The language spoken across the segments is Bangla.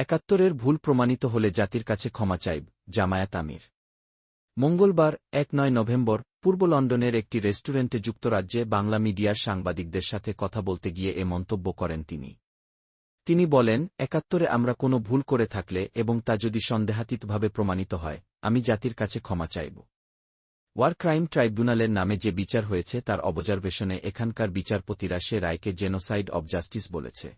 একাত্তরের ভুল প্রমাণিত হলে জাতির কাছে ক্ষমা চাইব, জামায়াত আমির। মঙ্গলবার, এক নয় নভেম্বর, পূর্ব লন্ডনের একটি রেস্টুরেন্টে যুক্তরাজ্যে বাংলা মিডিয়ার সাংবাদিকদের সাথে কথা বলতে গিয়ে এ মন্তব্য করেন তিনি। তিনি বলেন, একাত্তরে আমরা কোনো ভুল করে থাকলে এবং তা যদি সন্দেহাতীতভাবে প্রমাণিত হয়, আমি জাতির কাছে ক্ষমা চাইব। ওয়ার ক্রাইম ট্রাইব্যুনালের নামে যে বিচার হয়েছে তার অবজারভেশনে এখানকার বিচারপতিরা সে রায়কে জেনোসাইড অব জাস্টিস বলেছে।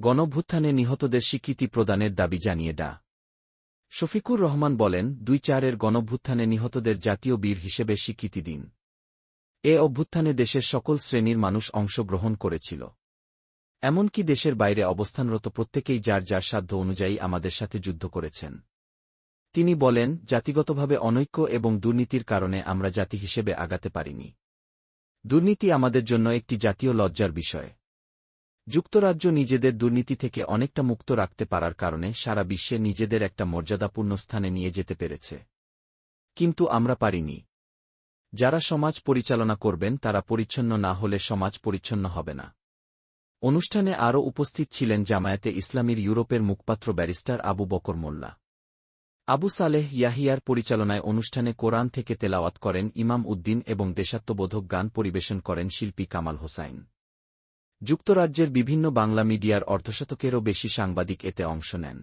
গণভ্যুত্থানে নিহতদের স্বীকৃতি প্রদানের দাবি জানিয়ে ডা। শফিকুর রহমান বলেন, দুই চারের গণভ্যুত্থানে নিহতদের জাতীয় বীর হিসেবে স্বীকৃতি দিন। এ অভ্যুত্থানে দেশের সকল শ্রেণির মানুষ অংশগ্রহণ করেছিল। এমনকি দেশের বাইরে অবস্থানরত প্রত্যেকেই যার যার সাধ্য অনুযায়ী আমাদের সাথে যুদ্ধ করেছেন। তিনি বলেন, জাতিগতভাবে অনৈক্য এবং দুর্নীতির কারণে আমরা জাতি হিসেবে আগাতে পারিনি। দুর্নীতি আমাদের জন্য একটি জাতীয় লজ্জার বিষয়। যুক্তরাজ্য নিজেদের দুর্নীতি থেকে অনেকটা মুক্ত রাখতে পারার কারণে সারা বিশ্বে নিজেদের একটা মর্যাদাপূর্ণ স্থানে নিয়ে যেতে পেরেছে। কিন্তু আমরা পারিনি। যারা সমাজ পরিচালনা করবেন, তারা পরিচ্ছন্ন না হলে সমাজ পরিচ্ছন্ন হবে না। অনুষ্ঠানে আরও উপস্থিত ছিলেন জামায়াতে ইসলামীর ইউরোপের মুখপাত্র ব্যারিস্টার আবু বকর মোল্লা। আবু সালেহ ইয়াহিয়ার পরিচালনায় অনুষ্ঠানে কোরআন থেকে তেলাওয়াত করেন ইমাম উদ্দিন এবং দেশাত্মবোধক গান পরিবেশন করেন শিল্পী কামাল হোসাইন। যুক্তরাজ্যের বিভিন্ন বাংলা মিডিয়ার অর্ধশতকেরও বেশি সাংবাদিক এতে অংশ নেন।